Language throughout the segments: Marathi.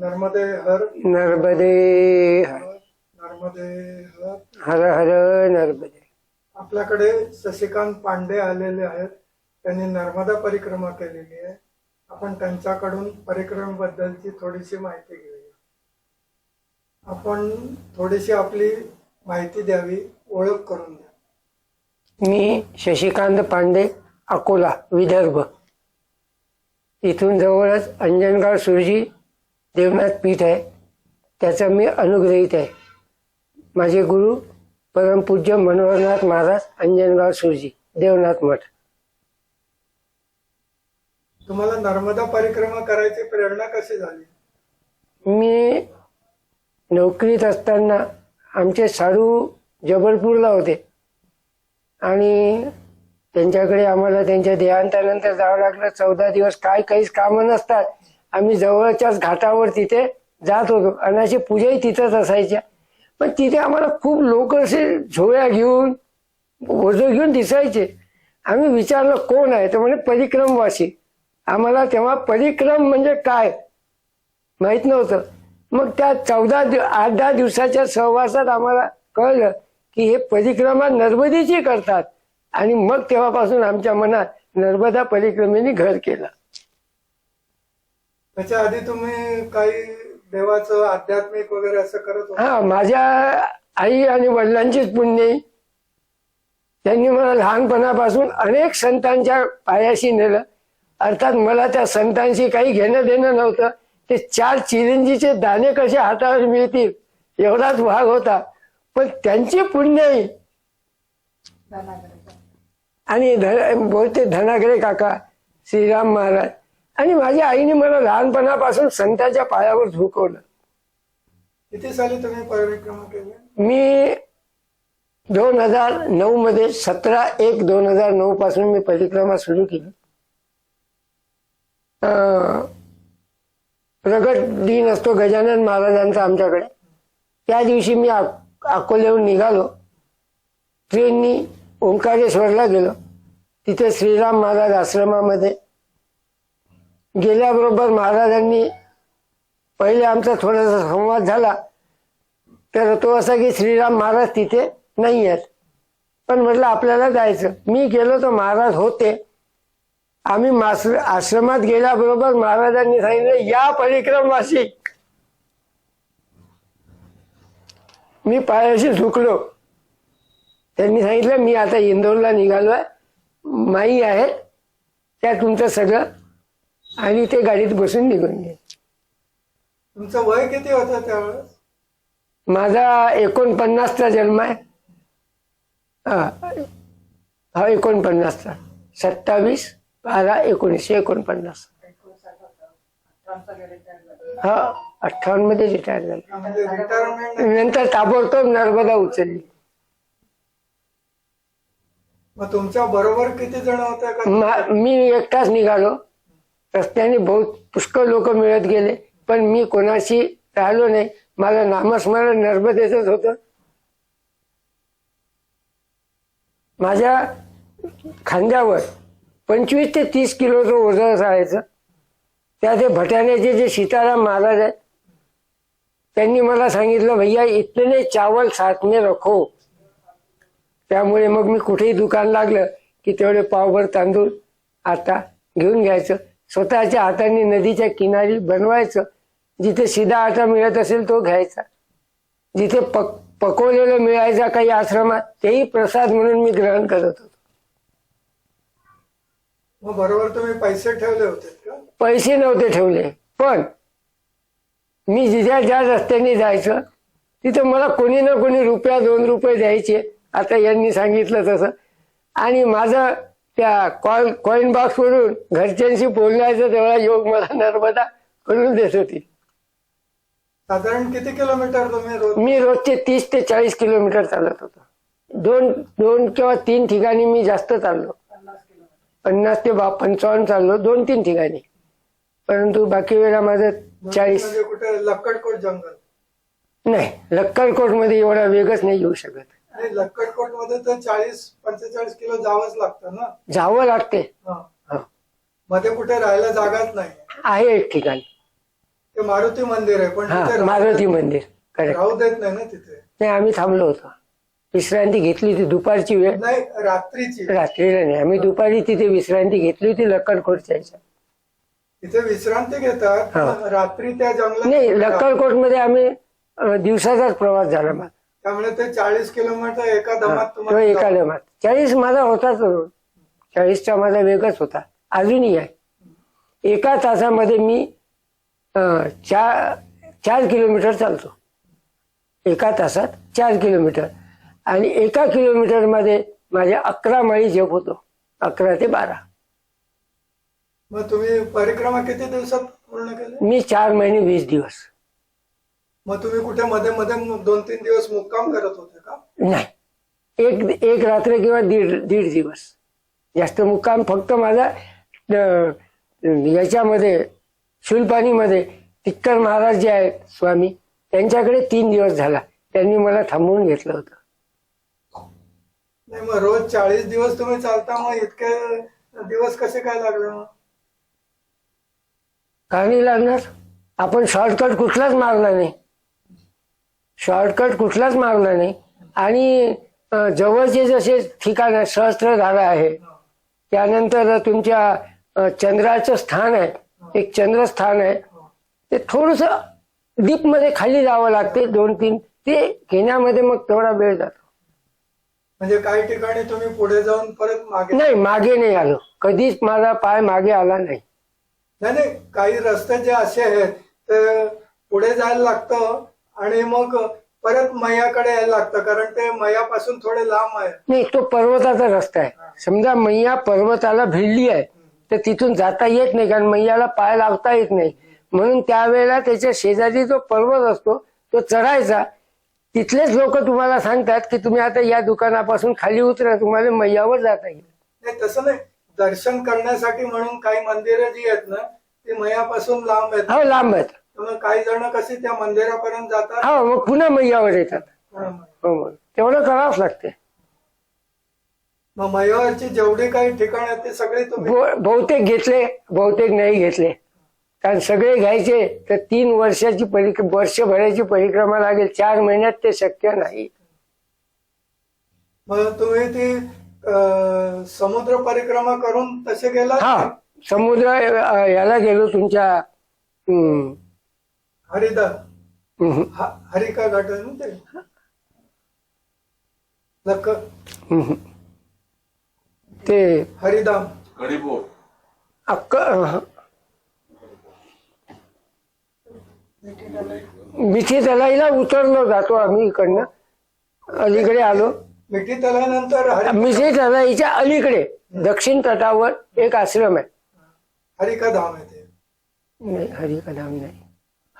नर्मदे हर नर्मदे हर नर्मदे हर हर हर नर्मदे। आपल्याकडे शशिकांत पांडे आलेले आहेत. त्यांनी नर्मदा परिक्रमा केलेली आहे. आपण त्यांच्याकडून परिक्रमेबद्दलची थोडीशी माहिती घेऊया. आपण थोडीशी आपली माहिती द्यावी ओळख करून द्या. मी शशिकांत पांडे अकोला विदर्भ. इथून जवळच अंजनगाव सुरजी देवनाथ पीठ आहे. त्याचा मी अनुग्रहित आहे. माझे गुरु परमपूज्य मनोहरनाथ महाराज अंजनगाव सुरजी देवनाथ मठ. तुम्हाला नर्मदा परिक्रमा करायची प्रेरणा कशी झाली? मी नोकरीत असताना आमचे साडू जबलपूरला होते. आणि त्यांच्याकडे आम्हाला त्यांच्या देहांतानंतर जावं लागलं. चौदा दिवस काय काहीच कामं नसतात. आम्ही जवळच्याच घाटावर तिथे जात होतो. आणि अशी पूजाही तिथंच असायच्या. पण तिथे आम्हाला खूप लोक असे झोळ्या घेऊन ओझं घेऊन दिसायचे. आम्ही विचारलं कोण आहे? तर म्हणे परिक्रमवासी. आम्हाला तेव्हा परिक्रम म्हणजे काय? माहीत नव्हतं. मग त्या चौदा दिव- आठ दहा दिवसाच्या सहवासात आम्हाला कळलं की हे परिक्रमा नर्मदेची करतात. आणि मग तेव्हापासून आमच्या मनात नर्मदा परिक्रमेने घर केलं. त्याच्या आधी तुम्ही काही देवाचं आध्यात्मिक वगैरे असं करत होता? हा माझ्या आई आणि वडिलांचीच पुण्य. त्यांनी मला लहानपणापासून अनेक संतांच्या पायाशी नेलं. अर्थात मला त्या संतांशी काही घेणं देणं नव्हतं. ते चार चिरंजीचे दाणे कसे हातावर मिळतील एवढाच भाग होता. पण त्यांची पुण्य आणि धन बहुतेक धनागरे काका श्रीराम महाराज. आणि माझ्या आईने मला लहानपणापासून संतांच्या पायावर झुकवलं. किती साली तुम्ही परिक्रमा केली? मी दोन हजार नऊ मध्ये सतरा एक दोन हजार नऊ पासून मी परिक्रमा सुरू केली. प्रगट दिन असतो गजानन महाराजांचा आमच्याकडे. त्या दिवशी मी अक- अकोल्याहून निघालो. ट्रेननी ओंकारेश्वरला गेलो. तिथे श्रीराम महाराज आश्रमामध्ये गेल्याबरोबर महाराजांनी पहिले आमचा थोडासा संवाद झाला. तर तो असा की श्रीराम महाराज तिथे नाही आहेत. पण म्हटलं आपल्याला जायचं. मी गेलो तर महाराज होते. आम्ही मास आश्रमात गेल्याबरोबर महाराजांनी सांगितलं या परिक्रमवासी मी पायाशी झुकलो. त्यांनी सांगितलं मी आता इंदोरला निघालोय. माई आहे. त्या तुमचं सगळं आणि ते गाडीत बसून निघून गेले. तुमचं वय किती होतं त्यावेळेस? माझा एकोणपन्नासचा जन्म आहे. हा हा एकोणपन्नासचा. सत्तावीस बारा एकोणीसशे एकोणपन्नास. हा अठ्ठावन्नमध्ये रिटायर झाले म्हणजे नंतर ताबडतोब नर्मदा उचलली. मग तुमच्या बरोबर किती जण होते? का मा- मी एकटाच निघालो. रस्त्याने बहुत पुष्कळ लोक मिळत गेले पण मी कोणाशी राहिलो नाही. मला नामस्मरण नर्मदेच होतं. माझ्या खांद्यावर पंचवीस ते तीस किलोचं ओझं असायचं. त्या ते भटाण्याचे जे सीताराम महाराज आहेत त्यांनी मला सांगितलं भैया इतने चावल साथने रखो. त्यामुळे मग मी कुठेही दुकान लागलं की तेवढे पावभर तांदूळ आता घेऊन घ्यायचं. स्वतःच्या हाताने नदीच्या किनारी बनवायचं. जिथे सिधा आटा मिळत असेल तो घ्यायचा. जिथे पक पकवलेलं मिळायचा काही आश्रमात तेही प्रसाद म्हणून मी ग्रहण करत होतो. बरोबर तुम्ही पैसे ठेवले होते पैसे नव्हते ठेवले पण मी जिथे ज्या रस्त्याने जायचं तिथं मला कोणी ना कोणी रुपया दोन रुपये द्यायचे. आता यांनी सांगितलं तसं. आणि माझं त्या कॉल कॉईन बॉक्स वरून घरच्यांशी बोलण्याचा तेवढा योग मला नर्मदा करून देत होती. साधारण किती किलोमीटर तुम्ही रोज मी रोजचे तीस ते चाळीस किलोमीटर चालत होतो. दोन दोन किंवा तीन ठिकाणी मी जास्त चाललो. पन्नास ते बा पंचावन्न चाललो दोन तीन ठिकाणी. परंतु बाकी वेळा माझं चाळीस म्हणजे कुठे लक्कडकोट जंगल? नाही लक्करकोटमध्ये एवढा वेगच नाही येऊ शकत. लक्कडकोटमध्ये तर चाळीस पंचेचाळीस किलो जावंच लागतं ना? जावं लागते. हा. हा. मध्ये कुठे राहायला जागाच नाही. आहे एक ठिकाण. ते मारुती मंदिर आहे पण हा तिथे राहू मारुती मंदिर. करेक्ट राहू देत नाही ना तिथे? नाही आम्ही थांबलो होतो. विश्रांती घेतली होती दुपारची वेळ. नाही रात्रीची. रात्रीला नाही आम्ही दुपारी तिथे विश्रांती घेतली होती लक्कडकोटच्या ह्याच्यात. तिथे विश्रांती घेतात हा. पण रात्री त्या जंगलात नाही लक्कडकोटमध्ये आम्ही अं, दिवसाचाच प्रवास झाला माझा त्यामुळे ते चाळीस किलोमीटर एका दमात तो तुम्हाला एका दमात. चाळीस माझा होताच चाळीसचा माझा वेगच होता. अजूनही आहे. एका तासामध्ये मी अं, चार चार किलोमीटर चालतो. एका तासात चार किलोमीटर. आणि एका किलोमीटरमध्ये माझ्या अकरा माळी जप होतो. अकरा ते बारा. मग तुम्ही परिक्रमा किती दिवसात पूर्ण केली? मी चार महिने वीस दिवस. मग तुम्ही कुठे मध्ये मध्ये दोन तीन दिवस मुक्काम करत होते का? नाही. एक एक रात्र किंवा दीड दीड दिवस. जास्त मुक्काम फक्त माझा याच्यामध्ये शुलपाणीमध्ये तिक्कर महाराज जे आहेत स्वामी त्यांच्याकडे तीन दिवस झाला. त्यांनी मला थांबवून घेतलं होतं. नाही मग रोज चाळीस दिवस तुम्ही चालता मग इतके दिवस कसे काय लागले मग का नाही लागणार? आपण शॉर्टकट कुठलाच मारला नाही. शॉर्टकट कुठलाच मारला नाही. आणि जवळचे जसे ठिकाण आहे सहस्त्रधारा आहे त्यानंतर तुमच्या चंद्राचं स्थान आहे एक चंद्रस्थान आहे ते थोडस डीपमध्ये खाली जावं लागते दोन तीन ते घेण्यामध्ये मग तेवढा वेळ जातो. म्हणजे काही ठिकाणी तुम्ही पुढे जाऊन परत मागे नाही मागे नाही आलो. कधीच माझा पाय मागे आला नाही. नाही नाही काही रस्ते जे असे आहेत ते पुढे जायला लागतं आणि मग परत मैयाकडे यायला लागतं कारण ते मैयापासून थोडे लांब आहे. नाही तो पर्वताचा रस्ता आहे. समजा मैया पर्वताला भिडली आहे तर तिथून जाता येत नाही कारण मैयाला पाय लावता येत नाही. म्हणून त्यावेळेला त्याच्या शेजारी जो पर्वत असतो तो चढायचा. तिथलेच लोक तुम्हाला सांगतात की तुम्ही आता या दुकानापासून खाली उतरा तुम्हाला मैयावर जाता येईल. नाही तसं नाही. दर्शन करण्यासाठी म्हणून काही मंदिरं जी आहेत ना ती मैयापासून लांब आहेत. हो लांब आहेत. काही जण कशी त्या मंदिरापर्यंत जातात? हो मग पुन्हा मैयावर येतात. हा. मग. तेवढं करावंच लागते. मग मैयावरची जेवढी काही ठिकाण आहेत ते सगळी तुम्ही बहुतेक घेतले बहुतेक नाही घेतले. कारण सगळे घ्यायचे तर तीन वर्षाची परिक्र वर्षभराची परिक्रमा लागेल. चार महिन्यात ते शक्य नाही. मग तुम्ही ती अं, समुद्र परिक्रमा करून तसे गेला हा समुद्र अ, याला गेलो तुमच्या हम्म, हरिदा. ह- हरिका घाट आहे ना ते? हम्म. ते हरिधाम गणिपूर अक्क. मिठी तलाईला उतरलो जातो आम्ही इकडनं. अलीकडे आलो. मिठी तल्यानंतर हरि मिठी तलाईच्या अलीकडे दक्षिण तटावर एक आश्रम आहे. हरिका धाम आहे ते. नाही हरिका धाम नाही.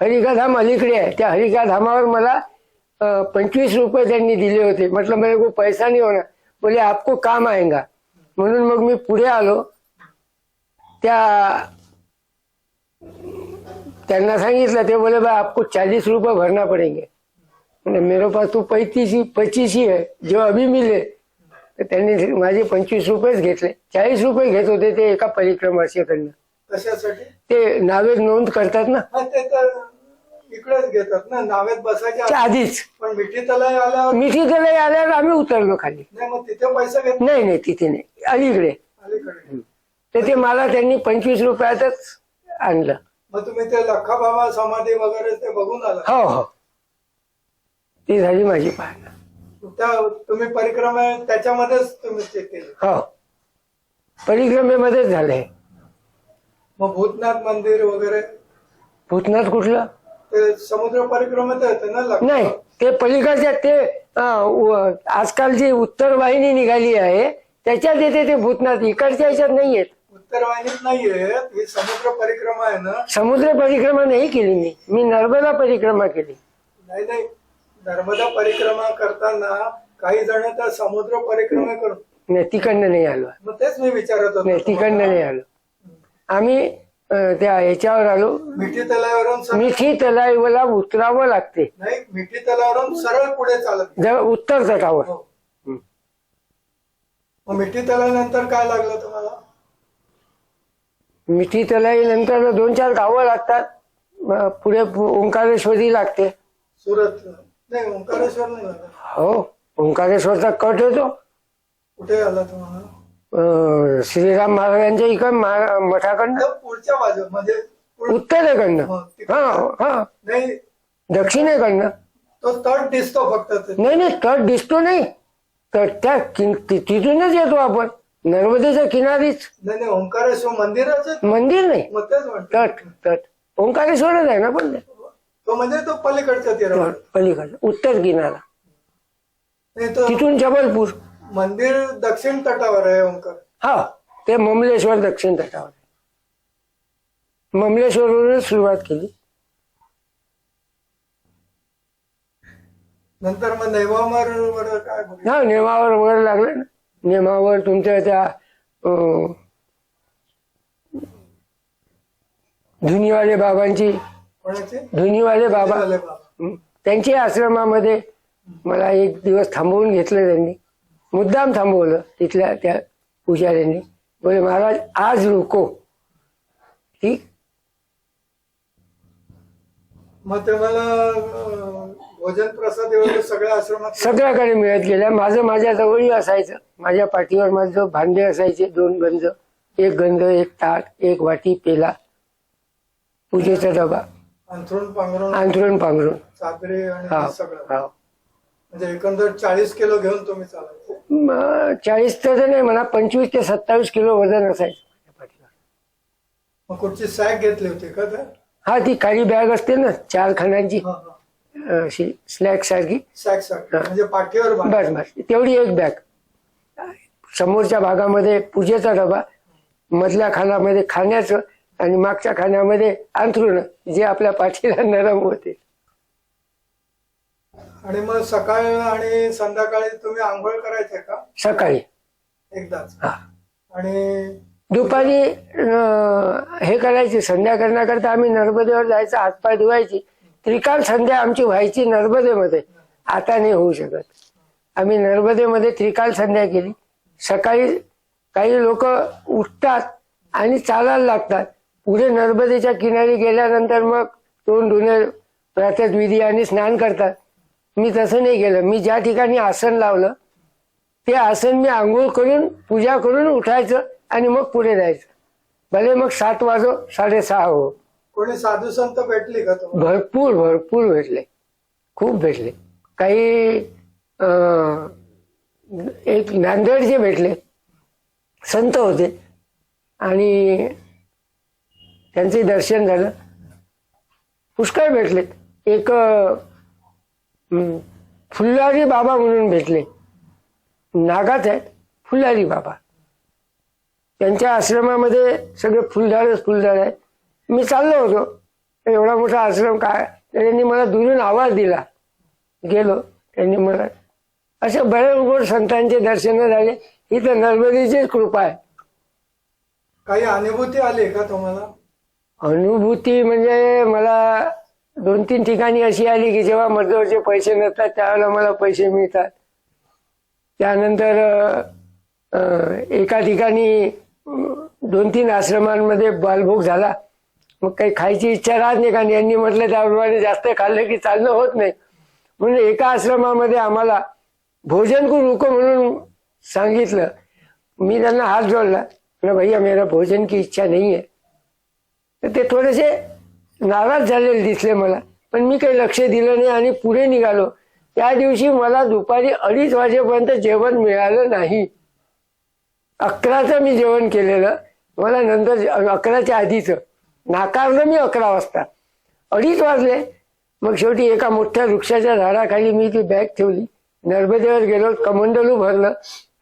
हरिका धाम अलीकडे आहे. त्या हरिका धामावर मला पंचवीस रुपये त्यांनी दिले होते. म्हटलं मेरे को पैसा नाही होना. बोले आपको काम आएगा. म्हणून मग मी पुढे आलो. त्या त्यांना सांगितलं ते बोले भाई आपको चालीस रुपये भरना पड़ेंगे. मेरे पास तू पैतीस पच्चीस ही है. अभी मिले तर त्यांनी माझे पंचवीस रुपयेच घेतले. चाळीस रुपये घेत होते ते एका परिक्रमाशीकडनं कशासाठी? ते नावे नोंद करतात ना? हा ते तर इकडेच घेतात ना. नावेत बसायच्या त्या आधीच. पण मिठी तलाई आल्यावर मिठी तलाई आल्यावर आम्ही उतरलो खाली. नाही मग तिथे पैसे घेत नाही नाही तिथे नाही. अलीकडे. अलीकडे. तर ते मला त्यांनी पंचवीस रुपयातच आणलं. मग तुम्ही ते लखा बाबा समाधी वगैरे ते बघून आला. हो हो. ती झाली माझी पाहणं. त्या तुम्ही परिक्रमा त्याच्यामध्येच तुम्ही ते केले. हो. परिक्रमेमध्येच झालंय. मग भूतनाथ मंदिर वगैरे? भूतनाथ कुठलं? ते समुद्र परिक्रमेत येते ना नाही ते पलीकडच्या ते अं, उ- आजकाल जी उत्तर वाहिनी निघाली आहे त्याच्यात येते ते भूतनाथ इकडच्या याच्यात नाही येत. उत्तर वाहिनीत नाहीये ही समुद्र परिक्रमा आहे ना? समुद्र परिक्रमा नाही केली मी मी नर्मदा परिक्रमा केली. नाही नाही नर्मदा परिक्रमा करताना काही जण त्या समुद्र परिक्रमा करून नाही तिकडनं नाही आलो. मग तेच मी विचारत होतो नाही तिकडनं नाही आलो. आम्ही त्या ह्याच्यावर आलो. मिठी तलावरून मिठी तलाईला उतरावं लागते. नाही मिठी तलावरून सरळ पुढे चालत उत्तर तटावर. हो. मग मिठी तलावानंतर काय लागलं तुम्हाला? मिठी तलाई नंतर दोन चार गावं लागतात. पुढे ओंकारेश्वरी लागते. सुरत. नाही ओंकारेश्वर नाही हो ओंकारेश्वरचा कट येतो कुठे आला तुम्हाला? अं, श्रीराम महाराजांच्या इकडं मा- मठाकडनं? तर पुढच्या बाजू म्हणजे पुढ- उत्तरेकडनं. हो, तिकडे. हा हा. नाही. दक्षिणेकडनं. तो तट दिसतो फक्त ते. नाही नाही तट दिसतो नाही. तट त्या ति- तिथूनच येतो आपण. नर्मदेच्या किनारीच. नाही नाही ओंकारेश्वर मंदिराचं मंदिर नाही. मग तेच म्हणतो. तट तट. ओंकारेश्वरच आहे ना पण ते. तो म्हणजे तो पलीकडच्या तीरावर. तट, पलीकडं उत्तर किनारा. नाही तो तिथून जबलपूर. मंदिर दक्षिण तटावर आहे ओंकार. हा ते ममलेश्वर दक्षिण तटावर आहे. ममलेश्वरवरूनच सुरुवात केली. नंतर मग नेवामार वर काय हा नेमावर वगैरे लागलं ना. नेमावर तुमच्या त्या अं, धुनीवाले बाबांची कोणाचे? धुनीवाले बाबा. झाले बाबा. हं. त्यांच्या आश्रमामध्ये मला एक दिवस थांबवून घेतलं त्यांनी. मुद्दाम थांबवलं तिथल्या त्या पुजाऱ्यांनी. बोले महाराज आज रुको ठीक मग भोजन प्रसाद वगैरे सगळ्या आश्रमात सगळ्याकडे मिळत गेल्या. माझं माझ्या जवळही असायचं. माझ्या पाठीवर माझं भांडे असायचे दोन गंज. एक गंज एक ताट एक वाटी पेला. पूजेचा डबा. अंथरूण पांघरून अंथरून पांघरून चादरी आणि हा हे सगळं. हा. म्हणजे एकंदर चाळीस किलो घेऊन तुम्ही चालायचे. चाळीस तर नाही म्हणा पंचवीस ते सत्तावीस किलो वजन असायचं. माझ्या पाठीवर मग कुठची सॅक घेतली होती का ते हा ती खाली बॅग असते ना चार खणांची. हा, हा. अशी स्लॅक सारखी. सॅक सॅक म्हणजे पाठीवर बांध. बस बस. तेवढी एक बॅग समोरच्या भागामध्ये पूजेचा डबा मधल्या खाण्यामध्ये खाण्याचं आणि मागच्या खाण्यामध्ये अंथरुण जे आपल्या पाठीला नरम होते. आणि मग सकाळ आणि संध्याकाळी तुम्ही आंघोळ करायचे का? सकाळी. एकदाच. हा. आणि दुपारी अं, हे करायचे संध्या करण्याकरता आम्ही नर्मदेवर जायचं हातपाय धुवायची. त्रिकाल संध्या आमची व्हायची नर्मदेमध्ये. आता नाही होऊ शकत. आम्ही नर्मदेमध्ये त्रिकाल संध्या केली. सकाळी काही लोक उठतात आणि चालायला लागतात. पुढे नर्मदेच्या किनारी गेल्यानंतर मग तोंड धुणे प्रातः विधी आणि स्नान करतात. मी तसं नाही केलं. मी ज्या ठिकाणी आसन लावलं ते आसन मी आंघोळ करून पूजा करून उठायचं आणि मग पुढे जायचं. भले मग सात वाजो साडेसहा हो. कोणी साधू संत भेटली का तुम्हाला? भरपूर भरपूर भेटले. खूप भेटले. काही अं, एक नांदेडचे भेटले. संत होते. आणि त्यांचे दर्शन झालं. पुष्कळ भेटले. एक अं, फुल्लारी बाबा म्हणून भेटले. नागात आहेत फुल्लारी बाबा. त्यांच्या आश्रमामध्ये सगळे फुलझाडच फुलझाड आहे मी चाललो होतो. एवढा मोठा आश्रम काय? त्यांनी मला दुरून आवाज दिला. गेलो. त्यांनी मला असे बरेच गोड संतांचे दर्शन झाले. ही तर नर्मदेचीच कृपा आहे. काही अनुभूती आली का तुम्हाला? अनुभूती म्हणजे मला दोन तीन ठिकाणी अशी आली की जेव्हा मजदूरचे पैसे नसतात त्यावेळेला मला पैसे मिळतात. त्यानंतर एका ठिकाणी दोन तीन आश्रमांमध्ये बालभोग झाला. मग काही खायची इच्छा राहत नाही कारण यांनी म्हटलं त्याप्रमाणे जास्त खाल्लं की चालणं होत नाही. म्हणून एका आश्रमामध्ये आम्हाला भोजन को रुको म्हणून सांगितलं. मी त्यांना हात जोडला. भैया मेरा भोजन की इच्छा नाही आहे तर ते थोडेसे नाराज झालेले दिसले मला. पण मी काही लक्ष दिलं नाही आणि पुढे निघालो. त्या दिवशी मला दुपारी अडीच वाजेपर्यंत जेवण मिळालं नाही. अकराचं मी जेवण केलेलं. मला नंतर अकराच्या आधीचं. नाकारलं मी अकरा वाजता. अडीच वाजले. मग शेवटी एका मोठ्या वृक्षाच्या झाडाखाली मी ती बॅग ठेवली. नर्मदेवर गेलो कमंडलू भरलं.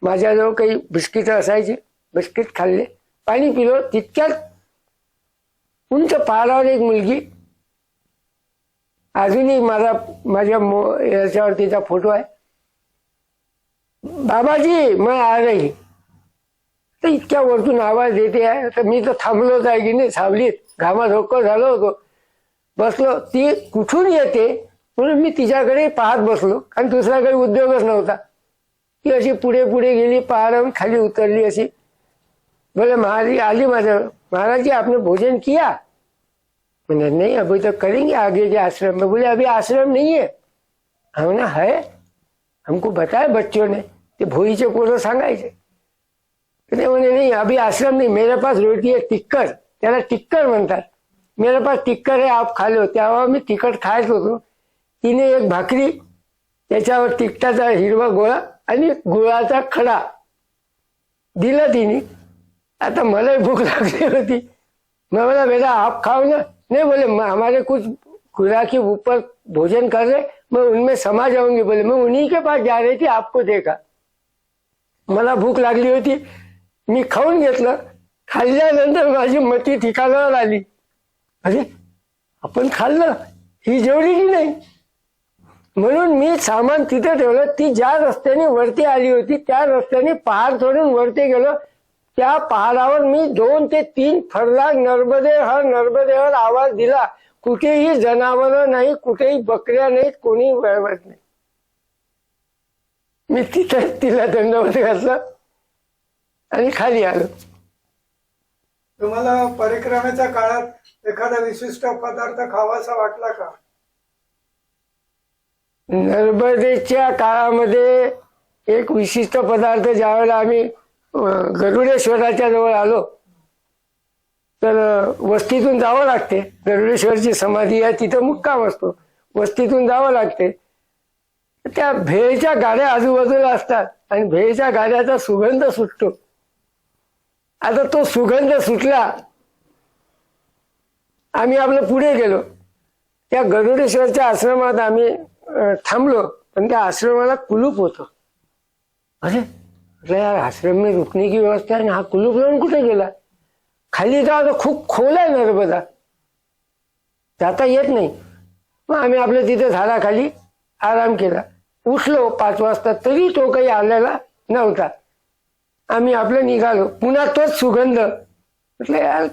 माझ्याजवळ काही बिस्किट असायची. बिस्किट खाल्ले. पाणी पिलो. तितक्यात उंच पहाडावर एक मुलगी. अजूनही माझा माझ्या मो- याच्यावर तिचा फोटो आहे. बाबाजी मग आ रही तर इतक्या वरतून आवाज येते आहे. तर मी तर थांबलोच आहे की नाही सावलीत घामात झालो होतो. बसलो. ती कुठून येते? म्हणून मी तिच्याकडे पाहत बसलो. आणि दुसऱ्याकडे उद्योगच नव्हता. ती अशी पुढे पुढे गेली पहाडावरून खाली उतरली अशी. बोले महाराज आली माझ्या महाराज जी आपने भोजन किया? मैंने नहीं अभी तो करेंगे आगे के आश्रम में। बोले अभी आश्रम नहीं है। हमने है? हमको बताया बच्चों ने ते भोईचे पोरं सांगायचे ते म्हणे नाही अभी आश्रम नहीं मेरे पास रोटी है टिक्कर। त्याला टिक्कर म्हणतात मेरे पास टिक्कर है आप खा लो। तेव्हा मी तिखट खायच होतो तिने एक भाकरी त्याच्यावर तिखटाचा हिरवा गोळा आणि गुळाचा खडा दिला तिने. आता मला भूक लागली होती. मैं बोला बेटा आप खाओ ना. नहीं बोले हमारे कुछ खुराकी ऊपर भोजन कर रहे मैं उनमें समा जाऊंगी बोले मैं उन्हीं के पास जा रही थी आपको देखा. मला भूक लागली होती. मी खाऊन घेतलं. खाल्ल्यानंतर माझी मती ठिकाणावर आली. अरे आपण खाल्लं. ही जेवली की नाही. म्हणून मी सामान तिथे ठेवलं. ती ज्या रस्त्याने वरती आली होती त्या रस्त्याने पहाड सोडून वरती गेलो. त्या पहाडावर मी दोन ते तीन फरलाग नर्मदे हर नर्मदे हर आवाज दिला. कुठेही जनावर नाही कुठेही बकऱ्या नाहीत कोणी वळवत नाही. मी तिथे तिला दंडवत घातलं आणि खाली आलो. तुम्हाला परिक्रमेच्या काळात एखादा विशिष्ट पदार्थ खावासा वाटला का? नर्मदेच्या काळामध्ये एक विशिष्ट पदार्थ ज्यावेळेला आम्ही गरुडेश्वराच्या जवळ आलो तर वस्तीतून जावं लागते. गरुडेश्वरची समाधी आहे तिथं मुक्काम असतो. वस्तीतून जावं लागते. त्या भेळच्या गाड्या आजूबाजूला असतात आणि भेळच्या गाड्याचा सुगंध सुटतो. आता तो सुगंध सुटला आम्ही आपलं पुढे गेलो. त्या गरुडेश्वरच्या आश्रमात आम्ही थांबलो पण त्या आश्रमाला कुलूप होतं. अरे म्हटलं यार आश्रम में रुकने की व्यवस्था आहे आणि हा कुलूप लावून कुठे गेला? खाली का आता खूप खोल आहे नर्मदा जाता येत नाही. मग आम्ही आपल्या तिथे झाडाखाली आराम केला. उठलो पाच वाजता तरी तो काही आलेला नव्हता. आम्ही आपलं निघालो. पुन्हा तोच सुगंध. म्हटलं यार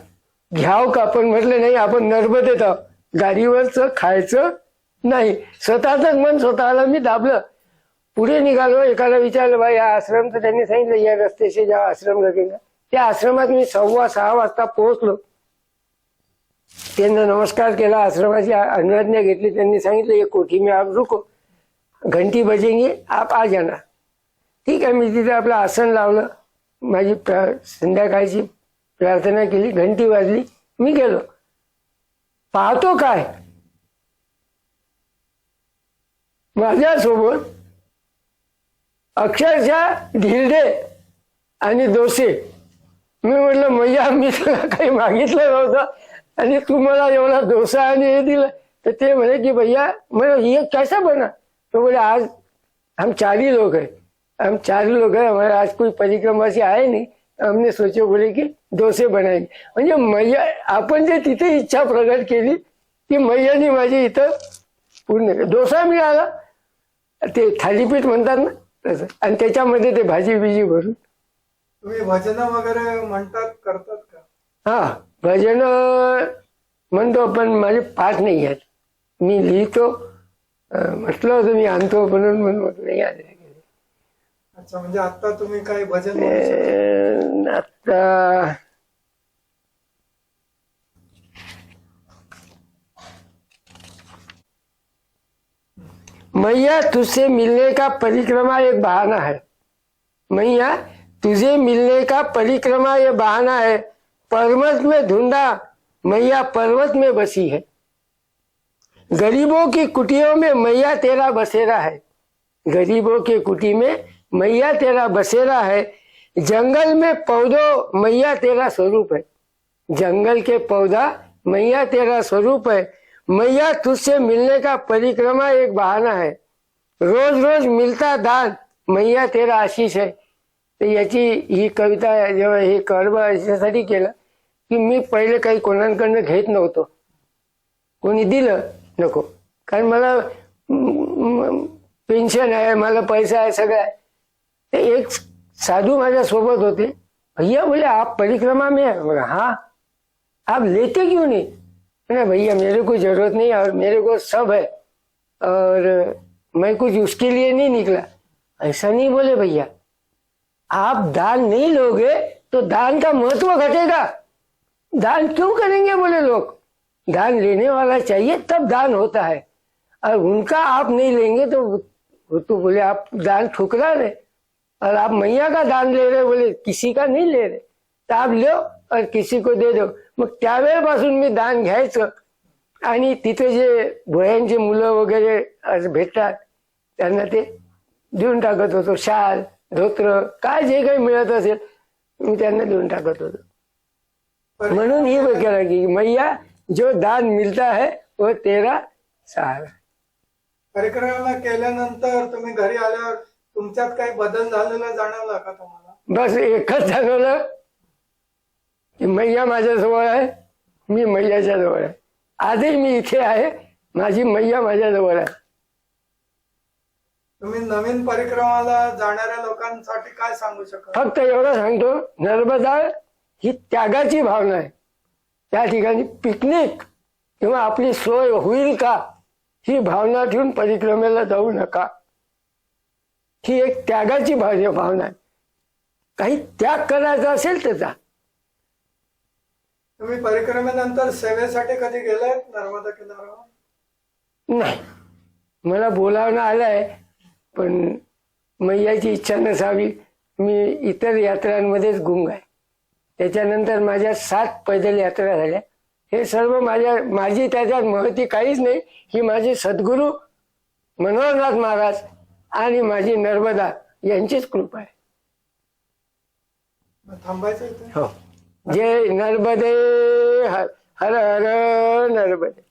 घ्याव का? पण म्हटलं नाही आपण नर्मदेत आहोत. गाडीवरचं खायचं नाही. स्वतःच मन स्वतःला मी दाबलं. पुढे निघालो एकाला विचारलं बाई हा आश्रम तर त्यांनी सांगितलं या रस्त्याशी ज्या आश्रम लगेगा त्या आश्रमात मी सव्वा सहा वाजता पोहोचलो. त्यांना नमस्कार केला आश्रमाची अनुज्ञा घेतली त्यांनी सांगितलं एक कोठी मी आप रुको घंटी बजेंगे आप आ जाना. ठीक आहे मी तिथे आपलं आसन लावलं माझी प्रा- संध्याकाळची प्रार्थना केली घंटी वाजली मी गेलो. पाहतो काय? माझ्यासोबत अक्षरशः धिरडे आणि डोसे मी म्हटलं मैया मी तुला काही मागितलं नव्हतं आणि तू मला एवढा डोसा आणि हे दिलं. तर ते म्हणे की भैया मैं हे कैसा बना तो बोले आज हम चार ही लोग हैं. हम चार लोक लोग हैं हमारे आज कोई परिक्रमा से आए नहीं. हमने सोचे बोले की डोसे बनायचे म्हणजे मैया आपण जे तिथे इच्छा प्रकट केली ती मैयानी माझी इथं पूर्ण डोसा मिळाला. ते थालीपीठ म्हणतात ना तसं आणि त्याच्यामध्ये ते भाजी बिजी भरून. तुम्ही भजन वगैरे म्हणतात करतात का? हा भजन म्हणतो पण माझे पाठ नाही आहेत. मी लिहितो म्हटलं होतं मी आणतो म्हणून म्हणून नाही आले. अच्छा म्हणजे आता तुम्ही काही भजन आता मैया, तुझसे मिलने का परिक्रमा एक बहाना है। मैया, तुझे मिलने का परिक्रमा ये बहाना है। पर्वत में ढूंढा मैया पर्वत में बसी है। गरीबों की कुटियों में मैया तेरा बसेरा है। गरीबों के कुटी में मैया तेरा बसेरा है। जंगल में पौधों, मैया तेरा स्वरूप है। जंगल के पौधा, मैया तेरा स्वरूप है। मैया तुझसे मिलने का परिक्रमा एक बहाना है। रोज रोज मिलता दान मैया तेरा आशीष है। तर याची ही कविता जेव्हा हे कर्म याच्यासाठी केलं की मी पहिले काही कोणाकडनं घेत नव्हतो. कोणी दिलं नको. कारण मला पेन्शन आहे मला पैसा आहे सगळं आहे. ते एक साधू माझ्या सोबत होते. भैया बोले आप परिक्रमा में है? बोला हाँ आप लेते क्यों नहीं? मैंने भैया, मेरे को ज़रूरत नहीं और मेरे को सब है। और मैं कुछ उसके लिए नहीं निकला। ऐसा नहीं बोले भैया। आप दान नहीं लोगे तो दान का महत्व घटेगा। दान क्यों करेंगे बोले लोग? दान लेने वाला चाहिए, तब दान होता है। और उनका आप नहीं लेंगे तो वो तो बोले, आप दान ठुकरा रहे। और आप मैया का दान ले रहे बोले, किसी का नहीं ले रहे। तो आप लो। और किसी को दे दो। मग त्यावेळेपासून मी दान घ्यायचं. आणि तिथे जे भोयांचे मुलं वगैरे भेटतात त्यांना ते देऊन टाकत होतो. शाल धोत्र काय जे काही मिळत असेल मी त्यांना देऊन टाकत होतो. म्हणून ही केला की मैया जो दान मिलता है वो तेरा सहारा परिक्रमा केल्यानंतर तुम्ही घरी आल्यावर तुमच्यात काही बदल झालेला जाणवला का तुम्हाला? बस एकच जाणवलं की मैया माझ्याजवळ आहे मी मैयाच्या जवळ आहे. आजही मी इथे आहे माझी मैया माझ्याजवळ आहे. तुम्ही नवीन परिक्रमाला जाणाऱ्या लोकांसाठी काय सांगू शकाल? फक्त एवढं सांगतो नर्मदा ही त्यागाची भावना आहे. त्या ठिकाणी पिकनिक किंवा आपली सोय होईल का ही भावना ठेवून परिक्रमेला जाऊ नका. ही एक त्यागाची भाव- भावना आहे. काही त्याग करायचा असेल तर जा. तुम्ही परिक्रमेनंतर सेवेसाठी कधी गेलाय नर्मदा किनाऱ्यावर? नाही. मला बोलावणं आलंय पण मैयाची इच्छा नसावी. मी इतर यात्रांमध्येच गुंग आहे. त्याच्यानंतर माझ्या सात पैदल यात्रा झाल्या. हे सर्व माझ्या माझी त्याच्यात महती काहीच नाही. ही माझी सद्गुरू मनोहरनाथ महाराज आणि माझी नर्मदा यांचीच कृपा आहे. मग थांबायचं हो. जय नर्मदे हर हर हर नर्मदे।